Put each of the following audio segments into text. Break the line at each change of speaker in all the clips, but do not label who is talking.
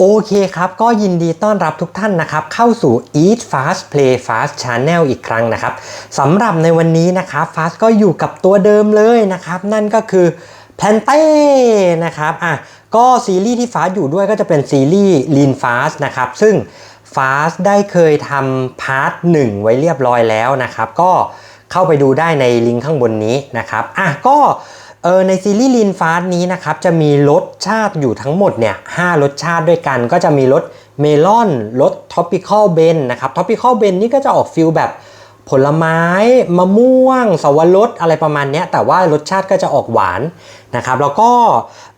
โอเคครับ ก็ยินดีต้อนรับทุกท่านนะครับ เข้าสู่ Eat Fast Play Fast Channel อีกครั้งนะครับสำหรับในวันนี้นะครับ Fast ก็อยู่กับตัวเดิมเลยนะครับ นั่นก็คือ p l a n t e นะครับอะก็ซีรีส์ที่ Fast อยู่ด้วยก็จะเป็นซีรีส์ Lean Fast นะครับ ซึ่ง Fast ได้เคยทำพาร์ทหนึ่งไว้เรียบร้อยแล้วนะครับ ก็เข้าไปดูได้ในลิงก์ข้างบนนี้นะครับอะก็ เออในซีรีส์ลีนฟาสนี้นะครับจะมีรสชาติอยู่ทั้งหมดเนี่ยห้ารสชาติด้วยกันก็จะมีรสเมลอนรสท็อปปิคอลเบนนะครับท็อปปิคอลเบนนี่ก็จะออกฟิลแบบ ผลไม้มะม่วงสวรสอะไรประมาณนี้แต่ว่ารสชาติก็จะออกหวานนะครับแล้วก็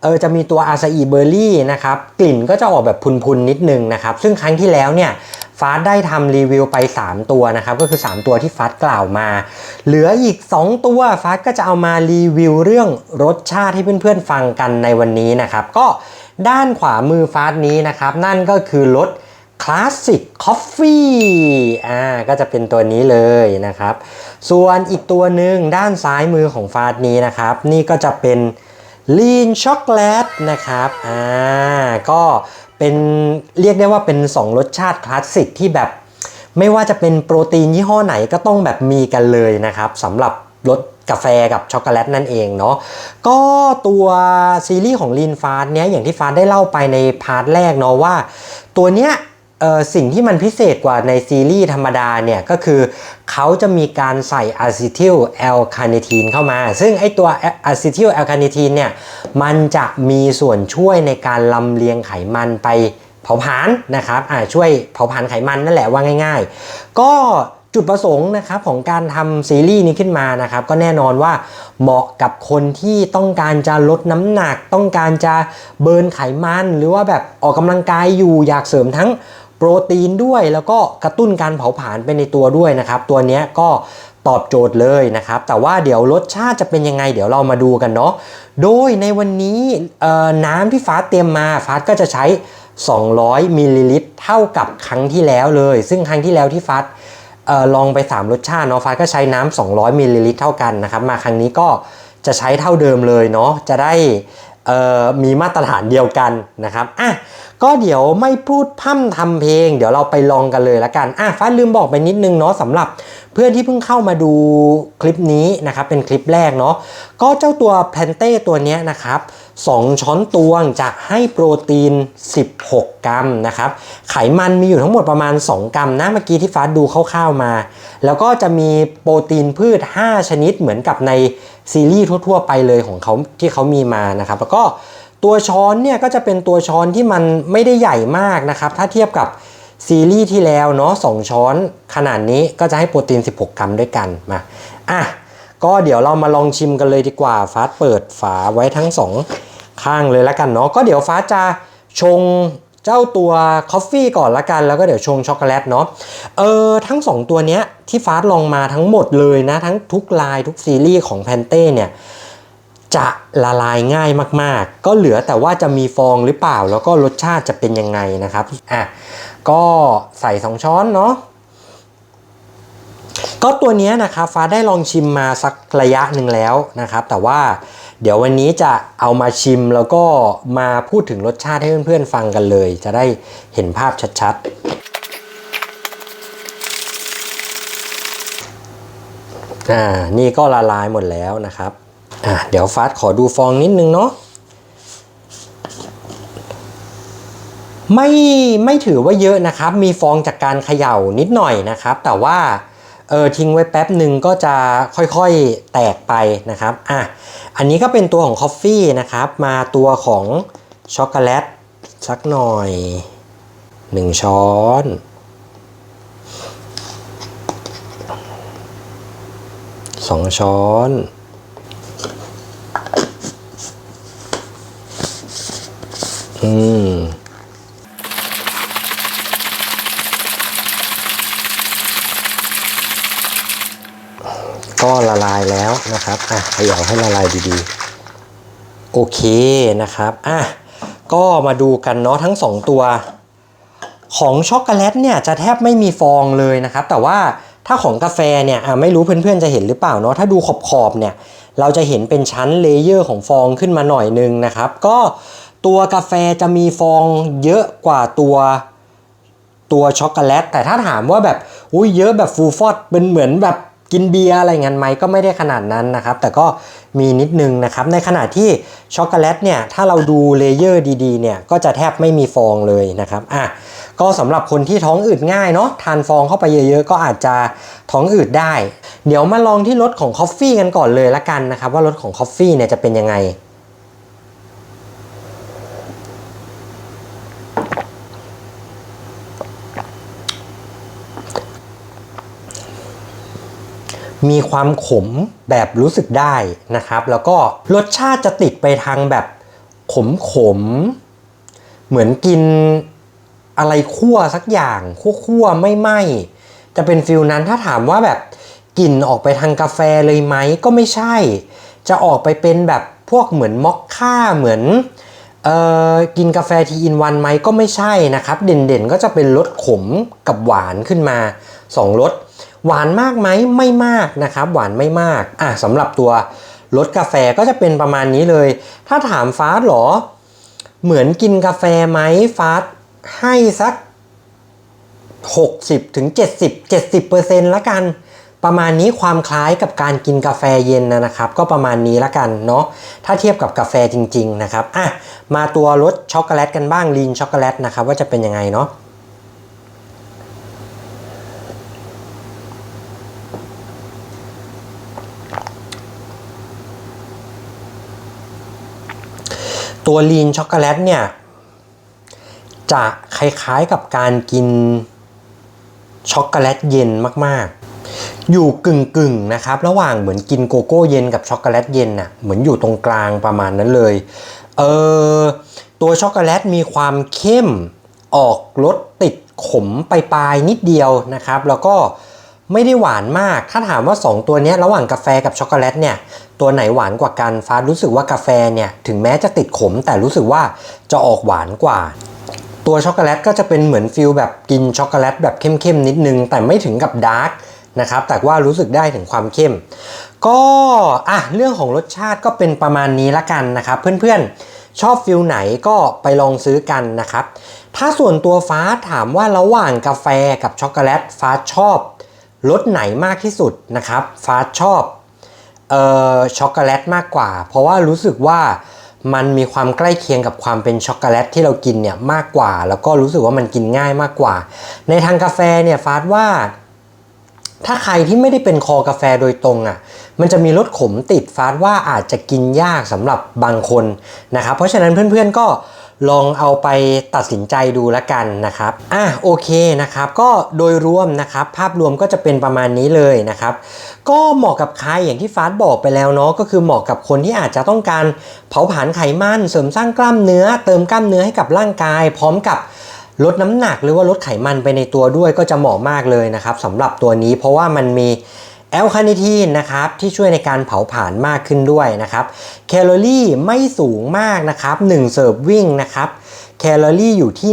เออจะมีตัวอาซาอิเบอร์รี่นะครับกลิ่นก็จะออกแบบพุนๆนิดนึงนะครับซึ่งครั้งที่แล้วเนี่ยฟาสได้ทำรีวิวไป 3 ตัวนะครับก็คือ 3 ตัวที่ฟาสกล่าวมา เหลืออีก 2 ตัวฟาสก็จะเอามารีวิวเรื่องรสชาติให้เพื่อนๆฟังกันในวันนี้นะครับก็ด้านขวามือฟาสนี้นะครับนั่นก็คือรส คลาสสิกคอฟฟี่อ่าก็จะเป็นตัวนี้เลยนะครับ ส่วนอีกตัวหนึ่งด้านซ้ายมือของฟาสนี้นะครับ นี่ก็จะเป็นลีนช็อกโกแลตนะครับอ่าก็เป็นเรียกได้ว่าเป็น 2 รสชาติคลาสสิกที่แบบ ไม่ว่าจะเป็นโปรตีนยี่ห้อไหนก็ต้องแบบมีกันเลยนะครับสำหรับรสกาแฟกับช็อกโกแลตนั่นเองเนาะก็ตัวซีรีส์ของลีนฟาสเนี้ยอย่างที่ฟาสได้เล่าไปในพาร์ทแรกเนาะว่า ตัวเนี้ย สิ่งที่มันพิเศษกว่าในซีรีส์ธรรมดาเนี่ยก็คือเขาจะมีการใส่อะซิทิลแอลคาเนทีนเข้ามา ซึ่งไอตัวอะซิทิลแอลคาเนทีนเนี่ยมันจะมีส่วนช่วยในการลำเลียงไขมันไปเผาผลาญนะครับอ่าช่วยเผาผลาญไขมันนั่นแหละว่าง่าย ๆ ก็จุดประสงค์นะครับของการทำซีรีส์นี้ขึ้นมานะครับ ก็แน่นอนว่าเหมาะกับคนที่ต้องการจะลดน้ำหนัก ต้องการจะเบิร์นไขมัน หรือว่าแบบออกกำลังกายอยู่อยากเสริมทั้ง โปรตีนด้วยแล้วก็กระตุ้นการเผาผลาญไปในตัวด้วยนะครับ ตัวนี้ก็ตอบโจทย์เลยนะครับ แต่ว่าเดี๋ยวรสชาติจะเป็นยังไง เดี๋ยวเรามาดูกันเนาะโดยในวันนี้น้ำที่ฟ้าเตรียมมาฟ้าก็จะใช้ 200มิลลิลิตรเท่ากับครั้งที่แล้วเลย ซึ่งครั้งที่แล้วที่ฟ้าลองไป 3 รสชาติเนาะฟ้าก็ใช้น้ำ200มิลลิลิตรเท่ากันนะครับ มาครั้งนี้ก็จะใช้เท่าเดิมเลยเนาะจะได้ มีมาตรฐานเดียวกันนะครับอะก็เดี๋ยวไม่พูดพร่ำทำเพลง เดี๋ยวเราไปลองกันเลยละกันอะฟ้าลืมบอกไปนิดนึงเนาะสำหรับเพื่อนที่เพิ่งเข้ามาดูคลิปนี้นะครับเป็นคลิปแรกเนาะก็เจ้าตัวแพนเต้ตัวนี้นะครับ2ช้อนตวงจะให้โปรตีน 16 กรัมนะครับไขมันมีอยู่ทั้งหมดประมาณ 2 กรัมนะเมื่อกี้ที่ฟ้าดูคร่าวๆมา แล้วก็จะมีโปรตีนพืช 5 ชนิดเหมือนกับใน ซีรีส์ทั่ว ๆ ไปเลยของเขาที่เขามีมานะครับ แล้วก็ตัวช้อนเนี่ยก็จะเป็นตัวช้อนที่มันไม่ได้ใหญ่มากนะครับ ถ้าเทียบกับซีรีส์ที่แล้วเนาะ2ช้อนขนาดนี้ก็จะให้โปรตีน 16 กรัมด้วยกันมาอะก็เดี๋ยวเรามาลองชิมกันเลยดีกว่าฟ้าเปิดฝาไว้ทั้งสองข้างเลยและกันเนาะก็เดี๋ยวฟ้าจะชง จ้าตัวคอฟฟี่ก่อนละกันแล้วก็เดี๋ยวชงช็อกโกแลตเนาะเออทั้ง 2 ตัวเนี้ยที่ฟ้าลองมาทั้งหมดเลยนะ ทั้งทุกลายทุกซีรีส์ของแพนเต้เนี่ยจะละลายง่ายมากๆ ก็เหลือแต่ว่าจะมีฟองหรือเปล่า แล้วก็รสชาติจะเป็นยังไงนะครับอะก็ใส่ 2 ช้อนเนาะก็ตัวเนี้ยนะครับฟ้าได้ลองชิมมาสักระยะหนึ่งแล้วนะครับ แต่ว่า เดี๋ยววันนี้จะเอามาชิมแล้วก็มาพูดถึงรสชาติให้เพื่อนๆฟังกันเลย จะได้เห็นภาพชัดๆ อ่า นี่ก็ละลายหมดแล้วนะครับ อะเดี๋ยวฟาสขอดูฟองนิดนึงเนาะไม่ไม่ถือว่าเยอะนะครับ มีฟองจากการเขย่านิดหน่อยนะครับ แต่ว่า เออทิ้งไว้แป๊บหนึ่งก็จะค่อยๆแตกไปนะครับอะอันนี้ก็เป็นตัวของคอฟฟี่นะครับ มาตัวของช็อกโกแลตสักหน่อย 1 ช้อนสองช้อน ก็ละลายแล้วนะครับอะเขย่าให้ละลายดีๆ โอเคนะครับอะก็มาดูกันเนาะทั้ง 2 ตัว ของช็อกโกแลตเนี่ยจะแทบไม่มีฟองเลยนะครับ แต่ว่าถ้าของกาแฟเนี่ยอะไม่รู้เพื่อนๆจะเห็นหรือเปล่าเนาะถ้าดูขอบๆเนี่ยเราจะเห็นเป็นชั้นเลเยอร์ของฟองขึ้นมาหน่อยนึงนะครับ ก็ตัวกาแฟจะมีฟองเยอะกว่าตัวตัวช็อกโกแลตแต่ถ้าถามว่าแบบอุ้ยเยอะแบบฟูลฟอดเป็นเหมือนแบบ กินเบียร์อะไรเงี้ยไหมก็ไม่ได้ขนาดนั้นนะครับ แต่ก็มีนิดนึงนะครับ ในขณะที่ช็อกโกแลตเนี่ยถ้าเราดูเลเยอร์ดีๆเนี่ยก็จะแทบไม่มีฟองเลยนะครับอะก็สำหรับคนที่ท้องอืดง่ายเนาะทานฟองเข้าไปเยอะๆ ก็อาจจะท้องอืดได้ เดี๋ยวมาลองที่รสของคอฟฟี่กันก่อนเลยละกันนะครับว่ารสของคอฟฟี่เนี่ยจะเป็นยังไง มีความขมแบบรู้สึกได้นะครับ แล้วก็รสชาติจะติดไปทางแบบขมขมๆเหมือนกินอะไรคั่วสักอย่างคั่วๆไม่ไหมจะเป็นฟิลนั้นถ้าถามว่าแบบกลิ่นออกไปทางกาแฟเลยไหมก็ไม่ใช่ จะออกไปเป็นแบบพวกเหมือนมอคค่าเหมือนเอ่อกินกาแฟทีอินวันไหมก็ไม่ใช่นะครับ เด่นๆก็จะเป็นรสขมกับหวานขึ้นมาสองรส หวานมากไหมไม่มากนะครับ หวานไม่มากอะสำหรับตัวรสกาแฟก็จะเป็นประมาณนี้เลย ถ้าถามฟาสหรอ เหมือนกินกาแฟไหมฟาสให้สัก 60ถึง70 70เปอร์เซ็นต์ละกัน ประมาณนี้ความคล้ายกับการกินกาแฟเย็นนะนะครับ ก็ประมาณนี้ละกันเนาะถ้าเทียบกับกาแฟจริง ๆ นะครับอะมาตัวรสช็อกโกแลตกันบ้างลีนช็อกโกแลตนะครับว่าจะเป็นยังไงเนาะ ตัวลีนช็อกโกแลตเนี่ย จะคล้ายๆกับการกินช็อกโกแลตเย็นมากๆ อยู่กึ่งๆนะครับ ระหว่างเหมือนกินโกโก้เย็นกับช็อกโกแลตเย็นน่ะเหมือนอยู่ตรงกลางประมาณนั้นเลยเออตัวช็อกโกแลตมีความเข้มออกรสติดขมปลายนิดเดียวนะครับ แล้วก็ไม่ได้หวานมาก ถ้าถามว่า 2 ตัวนี้ระหว่างกาแฟกับช็อกโกแลตเนี่ย ตัวไหนหวานกว่ากันฟ้ารู้สึกว่ากาแฟเนี่ยถึงแม้จะติดขมแต่รู้สึกว่าจะออกหวานกว่า ตัวช็อกโกแลตก็จะเป็นเหมือนฟิลแบบกินช็อกโกแลตแบบเข้มๆนิดนึง แต่ไม่ถึงกับดาร์กนะครับแต่ว่ารู้สึกได้ถึงความเข้ม ก็อะเรื่องของรสชาติก็เป็นประมาณนี้ละกันนะครับ เพื่อนๆชอบฟิลไหนก็ไปลองซื้อกันนะครับ ถ้าส่วนตัวฟ้าถามว่าระหว่างกาแฟกับช็อกโกแลตฟ้าชอบรสไหนมากที่สุดนะครับ ฟ้าชอบ เอ่อช็อกโกแลตมากกว่า เพราะว่ารู้สึกว่ามันมีความใกล้เคียงกับความเป็นช็อกโกแลตที่เรากินเนี่ยมากกว่า แล้วก็รู้สึกว่ามันกินง่ายมากกว่า ในทางกาแฟเนี่ยฟาดว่า ถ้าใครที่ไม่ได้เป็นคอกาแฟโดยตรงอะ่ะมันจะมีรสขมติดฟาดว่าอาจจะกินยากสำหรับบางคนนะครับเพราะฉะนั้นเพื่อนๆก็ ลองเอาไปตัดสินใจดูแล้วกันนะครับ อะโอเคนะครับ ก็โดยรวมนะครับ ภาพรวมก็จะเป็นประมาณนี้เลยนะครับ ก็เหมาะกับใครอย่างที่ฟาสบอกไปแล้วเนาะก็คือเหมาะกับคนที่อาจจะต้องการเผาผลาญไขมันเสริมสร้างกล้ามเนื้อ เติมกล้ามเนื้อให้กับร่างกาย พร้อมกับลดน้ำหนักหรือว่าลดไขมันไปในตัวด้วยก็จะเหมาะมากเลยนะครับสำหรับตัวนี้เพราะว่ามันมี แอลคาเนทีนนะครับที่ช่วยในการเผาผลาญมากขึ้นด้วยนะครับแคลอรี่ไม่สูงมากนะครับ1เสิร์ฟวิ่งนะครับแคลอรี่อยู่ที่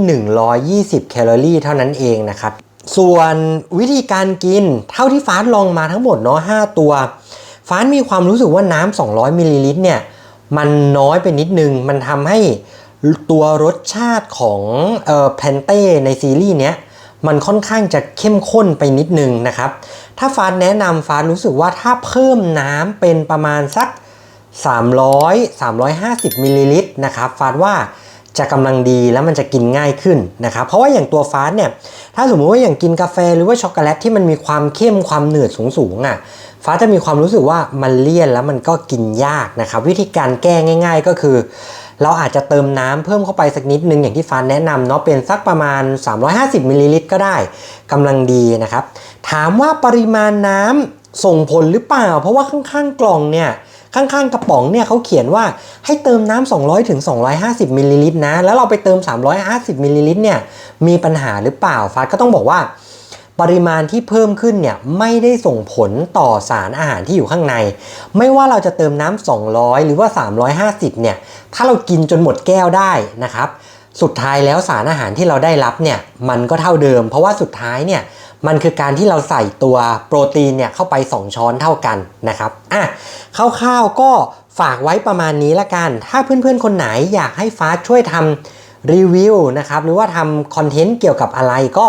120 แคลอรี่เท่านั้นเองนะครับส่วนวิธีการกินเท่าที่ฟาสลองมาทั้งหมดเนาะ5ตัว ฟาสมีความรู้สึกว่าน้ำ 200มิลลิลิตรเนี่ยมันน้อยไปนิดนึง มันทำให้ตัวรสชาติของเออแพนเต้ในซีรีส์เนี้ยมันค่อนข้างจะเข้มข้นไปนิดนึงนะครับ ถ้าฟ้าแนะนำฟ้ารู้สึกว่าถ้าเพิ่มน้ำเป็นประมาณสัก 300 350มิลลิลิตรนะครับฟ้าว่าจะกำลังดีแล้วมันจะกินง่ายขึ้นนะครับเพราะว่าอย่างตัวฟ้าเนี่ยถ้าสมมติว่าอย่างกินกาแฟหรือว่าช็อกโกแลตที่มันมีความเข้มความหนืดสูงๆอะฟ้าจะมีความรู้สึกว่ามันเลี่ยนแล้วมันก็กินยากนะครับวิธีการแก้ง่าย ๆ ก็คือ เราอาจจะเติมน้ำเพิ่มเข้าไปสักนิดนึงอย่างที่ฟ้าแนะนำเนาะเป็นสักประมาณ 350มิลลิลิตรก็ได้กำลังดีนะครับ ถามว่าปริมาณน้ำส่งผลหรือเปล่า เพราะว่าข้างๆกล่องเนี่ยข้างๆกระป๋องเนี่ยเขาเขียนว่าให้เติมน้ำ200ถึง250มิลลิลิตรนะแล้วเราไปเติม 350มิลลิลิตรเนี่ยมีปัญหาหรือเปล่าฟ้าก็ต้องบอกว่า ปริมาณที่เพิ่มขึ้นเนี่ยไม่ได้ส่งผลต่อสารอาหารที่อยู่ข้างใน ไม่ว่าเราจะเติมน้ำ200 หรือว่า 350 เนี่ย ถ้าเรากินจนหมดแก้วได้นะครับ สุดท้ายแล้วสารอาหารที่เราได้รับเนี่ยมันก็เท่าเดิม เพราะว่าสุดท้ายเนี่ยมันคือการที่เราใส่ตัวโปรตีนเนี่ยเข้าไป 2 ช้อนเท่ากันนะครับอะคร่าวๆก็ฝากไว้ประมาณนี้ละกัน ถ้าเพื่อนๆคนไหนอยากให้ฟ้าช่วยทำ รีวิวนะครับหรือว่าทำคอนเทนต์เกี่ยวกับอะไรก็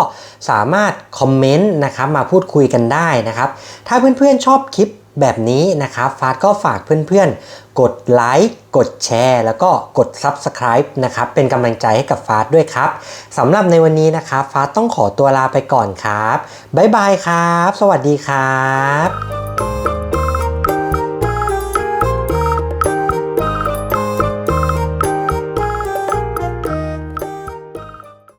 สามารถคอมเมนต์นะครับมาพูดคุยกันได้นะครับ ถ้าเพื่อนๆชอบคลิปแบบนี้นะครับฟ้าก็ฝากเพื่อนๆ กดไลค์กดแชร์ แล้วก็กด Subscribe นะครับเป็นกำลังใจให้กับฟาด้วยครับสำหรับในวันนี้นะครับฟ้าต้องขอตัวลาไปก่อนครับ บ๊ายบายครับ สวัสดีครับ